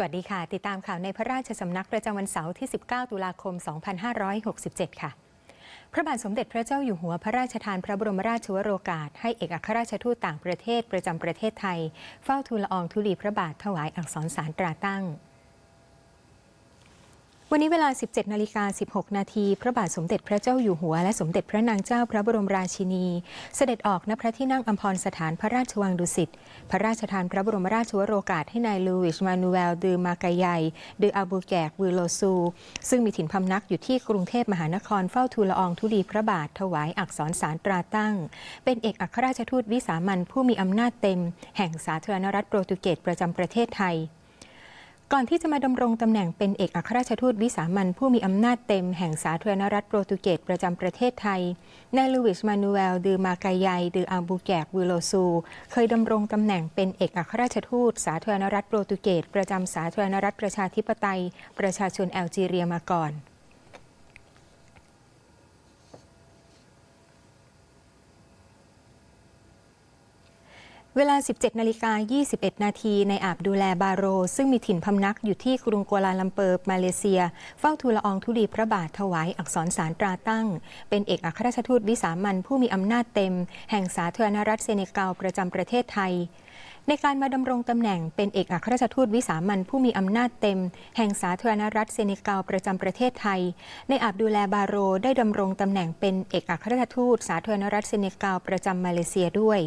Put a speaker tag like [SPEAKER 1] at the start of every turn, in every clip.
[SPEAKER 1] สวัสดีค่ะ ติดตามข่าวในพระราชสำนักประจำวันเสาร์ที่ 19 ตุลาคม 2567 ค่ะ พระบาทสมเด็จพระเจ้าอยู่หัวพระราชทานพระบรมราชวโรกาส ให้เอกอัครราชทูตต่างประเทศประจำประเทศไทย เฝ้าทูลละอองธุลีพระบาทถวายอักษรสารตราตั้ง วันนี้เวลา 17 นาฬิกา 16 นาที พระบาทสมเด็จพระเจ้าอยู่หัว และสมเด็จพระนางเจ้าพระบรมราชินี เสด็จออกณพระที่นั่งอัมพรสถานพระราชวังดุสิต พระราชทานพระบรมราชวโรกาสให้นายลูวิชมานูเอลดือมากายยดืออาบูแกกวือโลซู ซึ่งมีถิ่นพำนักอยู่ที่กรุงเทพมหานครเฝ้าทูลละอองธุลีพระบาทถวายอักษรสารตราตั้ง เป็นเอกอัครราชทูตวิสามันผู้มีอำนาจเต็ม แห่งสาธารณรัฐโปรตุเกสประจำประเทศไทย ก่อนที่จะมาดำรงตำแหน่งเป็นเอกอัครราชทูตวิสามันผู้มีอำนาจเต็มแห่งสาธารณรัฐโปรตุเกสประจำประเทศไทย นายลูวิชมานูเอลดือมากายยดืออัลบูแกกวิโลซู เคยดำรงตำแหน่งเป็นเอกอัครราชทูต สาธารณรัฐโปรตุเกสประจำสาธารณรัฐประชาธิปไตย ประชาชนแอลจีเรียมาก่อน เวลา 17 นาฬิกา 21 นาทีในอาบดูแลบาโร ซึ่งมีถิ่นพำนักอยู่ที่กรุงกัวลาลัมเปอร์ มาเลเซีย เฝ้าทูลละอองธุลีพระบาทถวายอักษรสารตราตั้ง เป็นเอกอัครราชทูตวิสามันผู้มีอำนาจเต็ม แห่งสาธารณรัฐเซเนกัลประจำประเทศไทยในการมาดำรงตำแหน่งเป็นเอกอัครราชทูตวิสามันผู้มีอำนาจเต็ม แห่งสาธารณรัฐเซเนกัลประจำประเทศไทย ในอาบดูแลบาโรได้ดำรงตำแหน่งเป็นเอกอัครราชทูตสาธารณรัฐเซเนกัลประจำมาเลเซียด้วย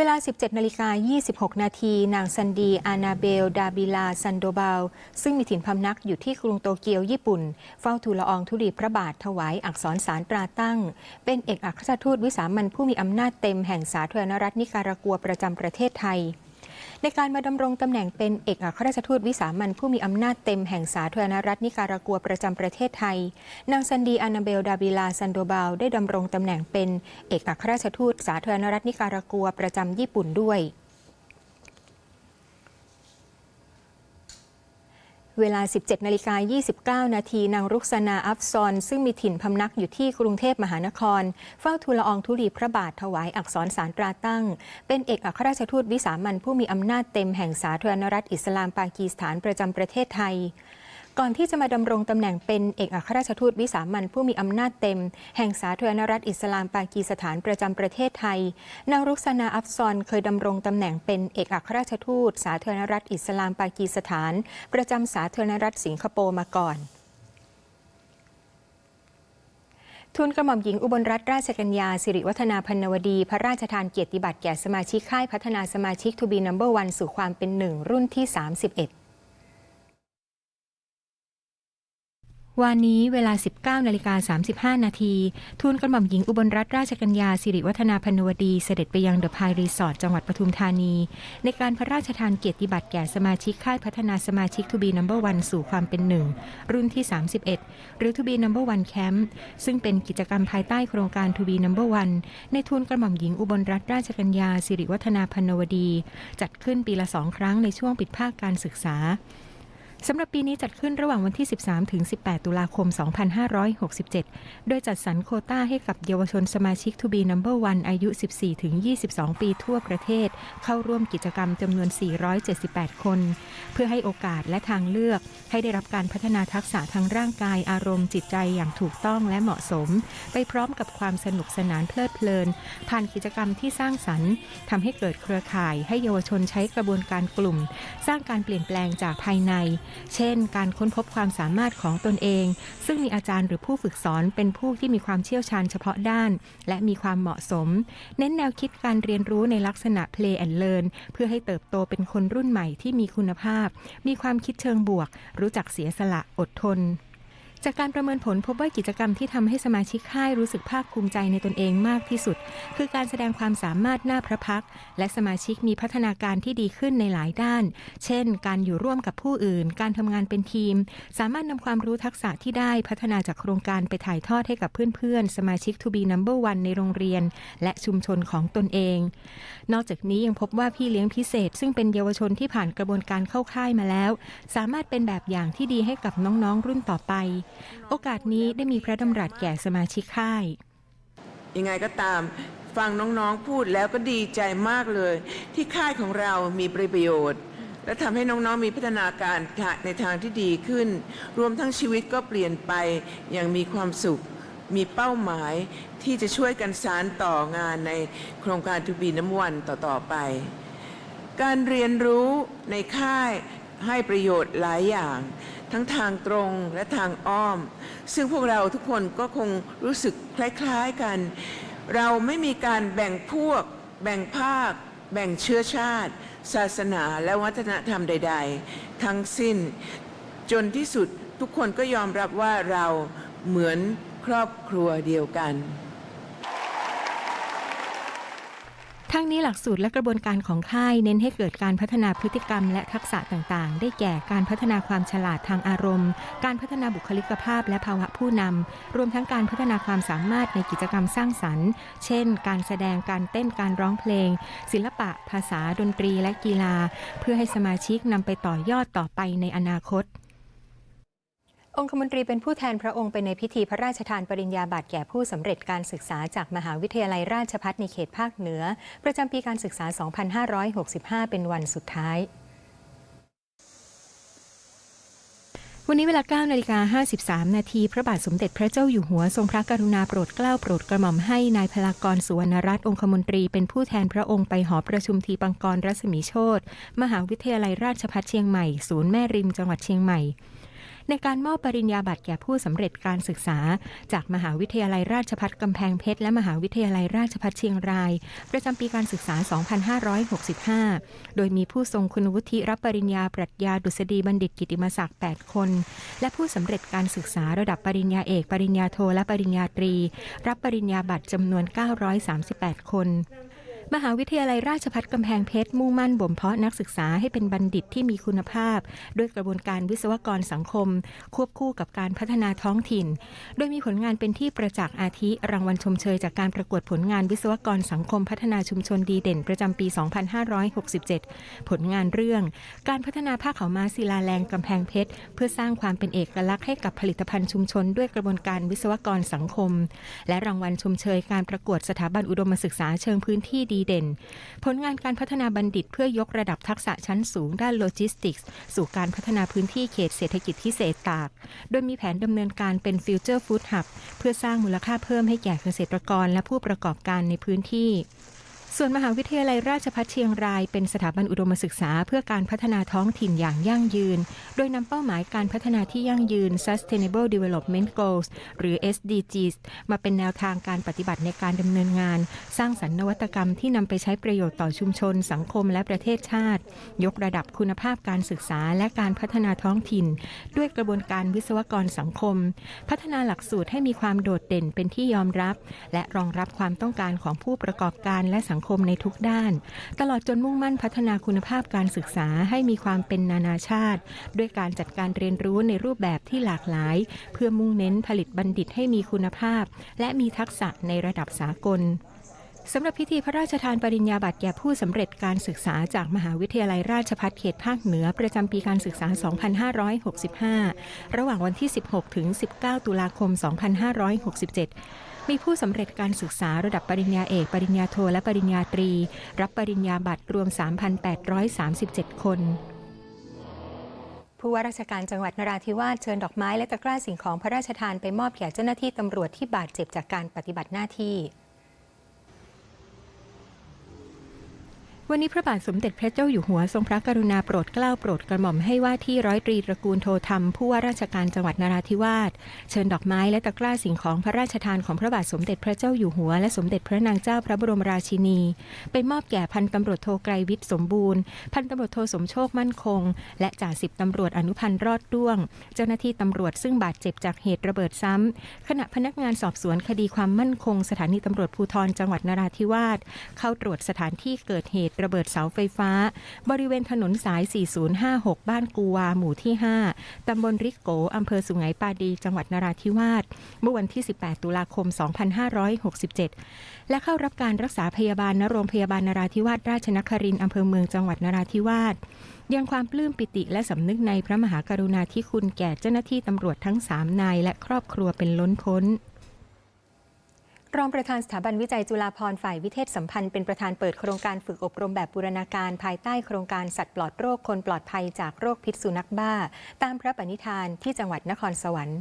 [SPEAKER 1] เวลา 17นาฬิกา26 นาที นางซันดี อานาเบล ดาบิลา ซันโดบาล ซึ่งมีถิ่นพำนักอยู่ที่กรุงโตเกียวญี่ปุ่น เฝ้าทูลอองธุลีพระบาทถวายอักษรสารตราตั้ง เป็นเอกอัครราชทูตวิสามันผู้มีอำนาจเต็มแห่งสาธารณรัฐนิการากัวประจำประเทศไทย ในการมาดำรงตำแหน่งเป็นเอกอัครราชทูตวิสามันผู้มีอำนาจเต็มแห่งสาธารณรัฐนิการากัวประจำประเทศไทย นางซันดีอานาเบลดาบิลาซันโดบาลได้ดำรงตำแหน่งเป็นเอกอัครราชทูตสาธารณรัฐนิการากัวประจำญี่ปุ่นด้วย เวลา 17นาฬิกา29 นาทีนางรุกษนาอัฟซอน ซึ่งมีถิ่นพำนักอยู่ที่กรุงเทพมหานคร เฝ้าทูลอองธุลีพระบาทถวายอักษรสารตราตั้ง เป็นเอกอัครราชทูตวิสามันผู้มีอำนาจเต็มแห่งสาธารณรัฐอิสลามปากีสถานประจำประเทศไทย ก่อนที่จะมาดำรงตำแหน่งเป็นเอกอัครราชทูตวิสามันผู้มีอำนาจเต็ม แห่งสาธารณรัฐอิสลามปากีสถานประจำประเทศไทย นางรุกษนาอัฟซอนเคยดำรงตำแหน่งเป็นเอกอัครราชทูต สาธารณรัฐอิสลามปากีสถาน ประจำสาธารณรัฐสิงคโปร์มาก่อนทุนกระหม่อมหญิงอุบลรัตนราชกัญญาสิริวัฒนาพันนวดี พระราชทานเกียรติบัตรแก่สมาชิกค่ายพัฒนาสมาชิกทูบีนัมเบอร์วันสู่ความเป็นหนึ่งรุ่นที่ 31 วันนี้เวลา 19นาฬิกา35 นาที ทูลกระหม่อมหญิงอุบลรัตนราชกัญญาสิริวัฒนาพนวดีเสด็จไปยังเดอะพายรีสอร์ทจังหวัดปทุมธานี ในการพระราชทานเกียรติบัตรแก่สมาชิกค่ายพัฒนาสมาชิกทูบีนัมเบอร์วันสู่ความเป็นหนึ่ง รุ่นที่ 31 หรือทูบีนัมเบอร์วันแคมป์ซึ่งเป็นกิจกรรมภายใต้โครงการทูบีนัมเบอร์วันในทูลกระหม่อมหญิงอุบลรัตนราชกัญญาสิริวัฒนาพนวดี จัดขึ้นปีละสองครั้งในช่วงปิดภาคการศึกษา สำหรับปีนี้จัดขึ้นระหว่างวันที่ 13 ถึง 18 ตุลาคม 2567 โดยจัดสรรโคต้าให้กับเยาวชนสมาชิก To be Number One อายุ 14 ถึง 22 ปีทั่วประเทศ เข้าร่วมกิจกรรมจำนวน 478 คน เพื่อให้โอกาสและทางเลือกให้ได้รับการพัฒนาทักษะทางร่างกายอารมณ์จิตใจอย่างถูกต้องและเหมาะสม ไปพร้อมกับความสนุกสนานเพลิดเพลิน ผ่านกิจกรรมที่สร้างสรรค์ทำให้เกิดเครือข่าย ให้เยาวชนใช้กระบวนการกลุ่ม สร้างการเปลี่ยนแปลงจากภายในเช่น การค้นพบความสามารถของตนเอง ซึ่งมีอาจารย์หรือผู้ฝึกสอนเป็นผู้ที่มีความเชี่ยวชาญเฉพาะด้าน และมีความเหมาะสม เน้นแนวคิดการเรียนรู้ในลักษณะ play and learn เพื่อให้เติบโตเป็นคนรุ่นใหม่ที่มีคุณภาพ มีความคิดเชิงบวก รู้จักเสียสละอดทน จากการประเมินผลพบว่ากิจกรรมที่ทำให้สมาชิกค่ายรู้สึกภาคภูมิใจในตนเองมากที่สุด คือการแสดงความสามารถหน้าพระพัก และสมาชิกมีพัฒนาการที่ดีขึ้นในหลายด้าน เช่น การอยู่ร่วมกับผู้อื่น การทำงานเป็นทีม สามารถนำความรู้ทักษะที่ได้พัฒนาจากโครงการไปถ่ายทอดให้กับเพื่อนๆ สมาชิก To be number one ในโรงเรียน และชุมชนของตนเอง นอกจากนี้ยังพบว่าพี่เลี้ยงพิเศษ ซึ่งเป็นเยาวชนที่ผ่านกระบวนการเข้าค่ายมาแล้ว สามารถเป็นแบบอย่างที่ดีให้กับน้องๆรุ่นต่อไปโอกาสนี้ได้มีพระดำรัสแก่สมาชิกค่าย
[SPEAKER 2] ยังไงก็ตาม ฟังน้องๆพูดแล้วก็ดีใจมากเลย ที่ค่ายของเรามีประโยชน์ และทำให้น้องๆมีพัฒนาการในทางที่ดีขึ้น รวมทั้งชีวิตก็เปลี่ยนไปอย่างมีความสุขมีเป้าหมายที่จะช่วยกันสารต่องานในโครงการทูบีน้ำวันต่อ ๆ ไป การเรียนรู้ในค่ายให้ประโยชน์หลายอย่าง ทั้งทางตรงและทางอ้อม ซึ่งพวกเราทุกคนก็คงรู้สึกคล้ายๆกัน เราไม่มีการแบ่งพวก แบ่งภาค แบ่งเชื้อชาติ ศาสนาและวัฒนธรรมใด ๆ ทั้งสิ้น จนที่สุดทุกคนก็ยอมรับว่าเราเหมือนครอบครัวเดียวกัน
[SPEAKER 1] ทั้งนี้หลักสูตรและกระบวนการของค่ายเน้นให้เกิดการพัฒนาพฤติกรรมและทักษะต่างๆ ได้แก่การพัฒนาความฉลาดทางอารมณ์ การพัฒนาบุคลิกภาพและภาวะผู้นำ รวมทั้งการพัฒนาความสามารถในกิจกรรมสร้างสรรค์ เช่น การแสดง การเต้น การร้องเพลง ศิลปะ ภาษา ดนตรี และกีฬา เพื่อให้สมาชิกนำไปต่อยอดต่อไปในอนาคต องคมนตรีเป็นผู้แทนพระองค์ไปในพิธีพระราชทานปริญญาบัตรแก่ผู้สำเร็จการศึกษาจากมหาวิทยาลัยราชภัฏในเขตภาคเหนือ ประจำปีการศึกษา 2565 เป็นวันสุดท้ายวันนี้เวลา9นาฬิกา53 นาทีพระบาทสมเด็จพระเจ้าอยู่หัวทรงพระกรุณาโปรดเกล้าโปรดกระหม่อมให้นายพลากรสุวรรณรัตน์องคมนตรีเป็นผู้แทนพระองค์ไปหอประชุมทีปังกรรัศมีโชตมหาวิทยาลัยราชภัฏเชียงใหม่ ศูนย์แม่ริมจังหวัดเชียงใหม่ ในการมอบปริญญาบัตรแก่ผู้สำเร็จการศึกษา จากมหาวิทยาลัยราชภัฏกำแพงเพชร และมหาวิทยาลัยราชภัฏเชียงราย ประจำปีการศึกษา 2565 โดยมีผู้ทรงคุณวุฒิรับปริญญาปรัชญาดุษฎีบัณฑิตกิติมศักดิ์ 8 คน และผู้สำเร็จการศึกษาระดับปริญญาเอก ปริญญาโทและปริญญาตรี รับปริญญาบัตรจำนวน 938 คน มหาวิทยาลัยราชภัฏกำแพงเพชรมุ่งมั่นบ่มเพาะนักศึกษาให้เป็นบัณฑิตที่มีคุณภาพ ด้วยกระบวนการวิศวกรสังคม ควบคู่กับการพัฒนาท้องถิ่น โดยมีผลงานเป็นที่ประจักษ์อาทิ รางวัลชมเชยจากการประกวดผลงานวิศวกรสังคมพัฒนาชุมชนดีเด่นประจำปี 2567 ผลงานเรื่อง การพัฒนาผ้าขาวม้าศิลาแรงกำแพงเพชรเพื่อสร้างความเป็นเอกลักษณ์ให้กับผลิตภัณฑ์ชุมชน ด้วยกระบวนการวิศวกรสังคม และรางวัลชมเชยการประกวดสถาบันอุดมศึกษาเชิงพื้นที่ดีเด่น ผลงานการพัฒนาบัณฑิตเพื่อยกระดับทักษะชั้นสูงด้านโลจิสติกส์ สู่การพัฒนาพื้นที่เขตเศรษฐกิจพิเศษตาก โดยมีแผนดำเนินการเป็นฟิวเจอร์ฟู้ดฮับเพื่อสร้างมูลค่าเพิ่มให้แก่เกษตรกรและผู้ประกอบการในพื้นที่ ส่วนมหาวิทยาลัยราชภัฏเชียงราย เป็นสถาบันอุดมศึกษาเพื่อการพัฒนาท้องถิ่นอย่างยั่งยืน โดยนำเป้าหมายการพัฒนาที่ยั่งยืน Sustainable Development Goals หรือ SDGs มาเป็นแนวทางการปฏิบัติในการดำเนินงาน สร้างสรรค์นวัตกรรมที่นำไปใช้ประโยชน์ต่อชุมชน สังคมและประเทศชาติ ยกระดับคุณภาพการศึกษาและการพัฒนาท้องถิ่น ด้วยกระบวนการวิศวกรสังคม พัฒนาหลักสูตรให้มีความโดดเด่นเป็นที่ยอมรับ และรองรับความต้องการของผู้ประกอบการและสังคมในทุกด้าน ตลอดจนมุ่งมั่นพัฒนาคุณภาพการศึกษาให้มีความเป็นนานาชาติ ด้วยการจัดการเรียนรู้ในรูปแบบที่หลากหลาย เพื่อมุ่งเน้นผลิตบัณฑิตให้มีคุณภาพ และมีทักษะในระดับสากลสำหรับพิธีพระราชทานปริญญาบัตรแก่ผู้สำเร็จการศึกษาจากมหาวิทยาลัยราชภัฏเขตภาคเหนือประจำปีการศึกษา 2565 ระหว่างวันที่ 16 ถึง 19 ตุลาคม 2567 มีผู้สำเร็จการศึกษาระดับปริญญาเอก ปริญญาโท และปริญญาตรี รับปริญญาบัตรรวม 3,837 คนผู้ว่าราชการจังหวัดนราธิวาสเชิญดอกไม้และตะกร้าสิ่งของพระราชทานไปมอบแก่เจ้าหน้าที่ตำรวจที่บาดเจ็บจากการปฏิบัติหน้าที่ วันนี้พระบาทสมเด็จพระเจ้าอยู่หัวทรงพระกรุณาโปรดเกล้าโปรดกระหม่อมให้ว่าที่ร้อยตรีตระกูลโทธรรมผู้ว่าราชการจังหวัดนราธิวาสเชิญดอกไม้และตะกร้าสิ่งของพระราชทานของพระบาทสมเด็จพระเจ้าอยู่หัว และสมเด็จพระนางเจ้าพระบรมราชินี ไปมอบแก่พันตำรวจโทไกรวิทย์สมบูรณ์ พันตำรวจโทสมโชคมั่นคง และจ่าสิบตำรวจอนุพันธ์รอดด้วง เจ้าหน้าที่ตำรวจซึ่งบาดเจ็บจากเหตุระเบิดซ้ำขณะพนักงานสอบสวนคดีความมั่นคง สถานีตำรวจภูธรจังหวัดนราธิวาสเข้าตรวจสถานที่เกิดเหตุระเบิดเสาไฟฟ้า บริเวณถนนสาย 4056 บ้านกูวา หมู่ที่ 5 ตำบลริกโกอำเภอสุไหงปาดี จังหวัดนราธิวาส เมื่อวันที่ 18 ตุลาคม 2567 และเข้ารับการรักษาพยาบาลณโรงพยาบาลนราธิวาสราชนครินอำเภอเมืองจังหวัดนราธิวาสยังความปลื้มปิติและสำนึกในพระมหากรุณาธิคุณแก่เจ้าหน้าที่ตำรวจทั้ง 3 นายและครอบครัวเป็นล้นพ้น รองประธานสถาบันวิจัยจุฬาภรณ์ฝ่ายวิเทศสัมพันธ์เป็นประธานเปิดโครงการฝึกอบรมแบบบูรณาการภายใต้โครงการสัตว์ปลอดโรคคนปลอดภัยจากโรคพิษสุนัขบ้า ตามพระปณิธานที่จังหวัดนครสวรรค์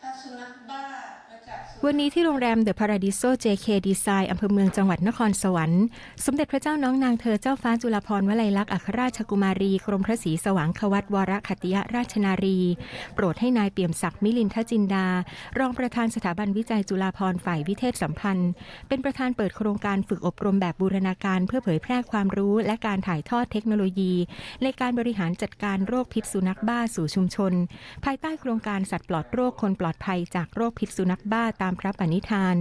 [SPEAKER 3] ถ้าสุนัขบ้า
[SPEAKER 1] วันนี้ที่โรงแรมเดอะพาราดิโซ JK Design อำเภอเมืองจังหวัดนครสวรรค์ สมเด็จพระเจ้าน้องนางเธอเจ้าฟ้าจุฬาภรณ์วลัยลักษณ์อัครราชกุมารี กรมพระศรีสว่างควัตวรขัตติยราชนารี โปรดให้นายเปี่ยมศักดิ์มิลินทจินดา รองประธานสถาบันวิจัยจุฬาภรณ์ฝ่ายวิเทศสัมพันธ์ เป็นประธานเปิดโครงการฝึกอบรมแบบบูรณาการ เพื่อเผยแพร่ความรู้และการถ่ายทอดเทคโนโลยี ในการบริหารจัดการโรคพิษสุนัขบ้าสู่ชุมชน ภายใต้โครงการสัตว์ปลอดโรคคนปลอดภัยจากโรคพิษสุนัขบ้าตามพระปณิธาน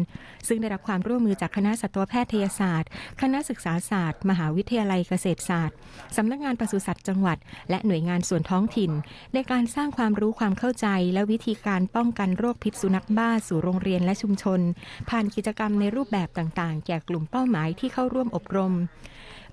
[SPEAKER 1] ซึ่งได้รับความร่วมมือจากคณะสัตวแพทยศาสตร์ คณะศึกษาศาสตร์ มหาวิทยาลัยเกษตรศาสตร์สำนักงานปศุสัตว์จังหวัด และหน่วยงานส่วนท้องถิ่น ในการสร้างความรู้ความเข้าใจ และวิธีการป้องกันโรคพิษสุนัขบ้าสู่โรงเรียนและชุมชน ผ่านกิจกรรมในรูปแบบต่างๆ แก่กลุ่มเป้าหมายที่เข้าร่วมอบรม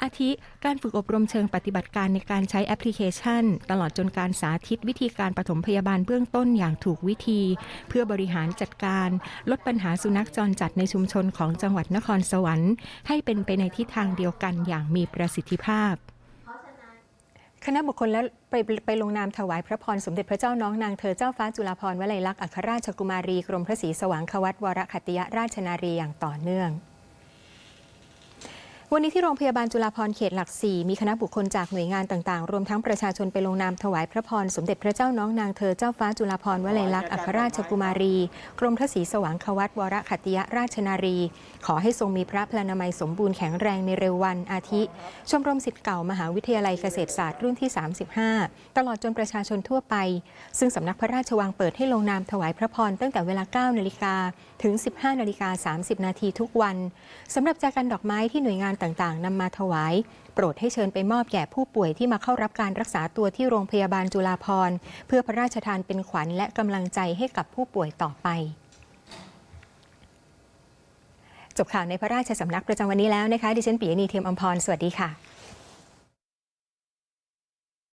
[SPEAKER 1] อาทิ การฝึกอบรมเชิงปฏิบัติการในการใช้แอปพลิเคชัน ตลอดจนการสาธิตวิธีการปฐมพยาบาลเบื้องต้นอย่างถูกวิธี เพื่อบริหารจัดการ ลดปัญหาสุนัขจรจัดในชุมชนของจังหวัดนครสวรรค์ ให้เป็นไปในทิศทางเดียวกันอย่างมีประสิทธิภาพคณะบุคคลและไปไปลงนามถวายพระพรสมเด็จพระเจ้าน้องนางเธอเจ้าฟ้าจุฬาภรณ์วลัยลักษณ์อัครราชกุมารี กรมพระศรีสว่างควัตวรขัตติยราชนารีอย่างต่อเนื่อง วันนี้ที่โรงพยาบาลจุฬาภรณ์เขตหลักสี่มีคณะบุคคลจากหน่วยงานต่างๆ รวมทั้งประชาชนไปลงนามถวายพระพร สมเด็จพระเจ้าน้องนางเธอเจ้าฟ้าจุฬาภรณ์วลัยลักษณ์อัครราชกุมารี กรมพระศรีสว่างควัตวรขัตติยราชนารี ขอให้ทรงมีพระพลานามัยสมบูรณ์แข็งแรงในเร็ววันอาทิ ชมรมสิทธิ์เก่ามหาวิทยาลัยเกษตรศาสตร์รุ่นที่ 35 ตลอดจนประชาชนทั่วไป ซึ่งสำนักพระราชวังเปิดให้ลงนามถวายพระพรตั้งแต่เวลา9นาฬิกาถึง 15นาฬิกา30นาทีทุกวันสำหรับแจกันดอกไม้ที่หน่วยงานต่างๆ นำมาถวาย โปรดให้เชิญไปมอบแก่ผู้ป่วยที่มาเข้ารับการรักษาตัวที่โรงพยาบาลจุฬาภรณ์ เพื่อพระราชทานเป็นขวัญและกำลังใจให้กับผู้ป่วยต่อไปจบข่าวในพระราชสำนักประจำวันนี้แล้วนะคะ ดิฉันปียนีเทียมอมพร สวัสดีค่ะ